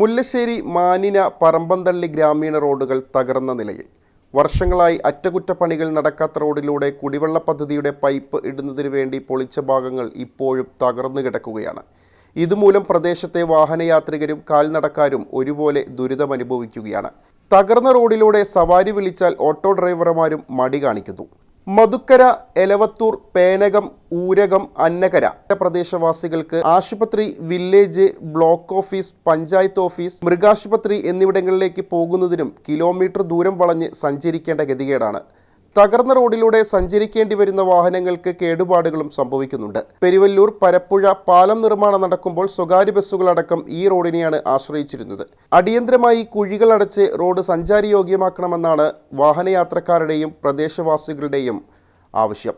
മുല്ലശ്ശേരി മാനിന പറമ്പന്തള്ളി ഗ്രാമീണ റോഡുകൾ തകർന്ന നിലയിൽ. വർഷങ്ങളായി അറ്റകുറ്റപ്പണികൾ നടക്കാത്ത റോഡിലൂടെ കുടിവെള്ള പദ്ധതിയുടെ പൈപ്പ് ഇടുന്നതിനു വേണ്ടി പൊളിച്ച ഭാഗങ്ങൾ ഇപ്പോഴും തകർന്നു കിടക്കുകയാണ്. ഇതുമൂലം പ്രദേശത്തെ വാഹനയാത്രികരും കാൽനടക്കാരും ഒരുപോലെ ദുരിതമനുഭവിക്കുകയാണ്. തകർന്ന റോഡിലൂടെ സവാരി വിളിച്ചാൽ ഓട്ടോ ഡ്രൈവർമാരും മടി കാണിക്കുന്നു. മധുക്കര എലവത്തൂർ പേനകം ഊരകം അന്നകര പ്രദേശവാസികൾക്ക് ആശുപത്രി village block office panchayat office മൃഗാശുപത്രി എന്നിവിടങ്ങളിലേക്ക് പോകുന്നതിനും കിലോമീറ്റർ ദൂരം വളഞ്ഞ് സഞ്ചരിക്കേണ്ട ഗതികേടാണ്. തകർന്ന റോഡിലൂടെ സഞ്ചരിക്കേണ്ടി വരുന്ന വാഹനങ്ങൾക്ക് കേടുപാടുകളും സംഭവിക്കുന്നുണ്ട്. പെരുവല്ലൂർ പരപ്പുഴ പാലം നിർമ്മാണം നടക്കുമ്പോൾ സ്വകാര്യ ബസ്സുകളടക്കം ഈ റോഡിനെയാണ് ആശ്രയിച്ചിരുന്നത്. അടിയന്തരമായി കുഴികൾ അടച്ച് റോഡ് സഞ്ചാരയോഗ്യമാക്കണമെന്നാണ് വാഹനയാത്രക്കാരുടെയും പ്രദേശവാസികളുടെയും ആവശ്യം.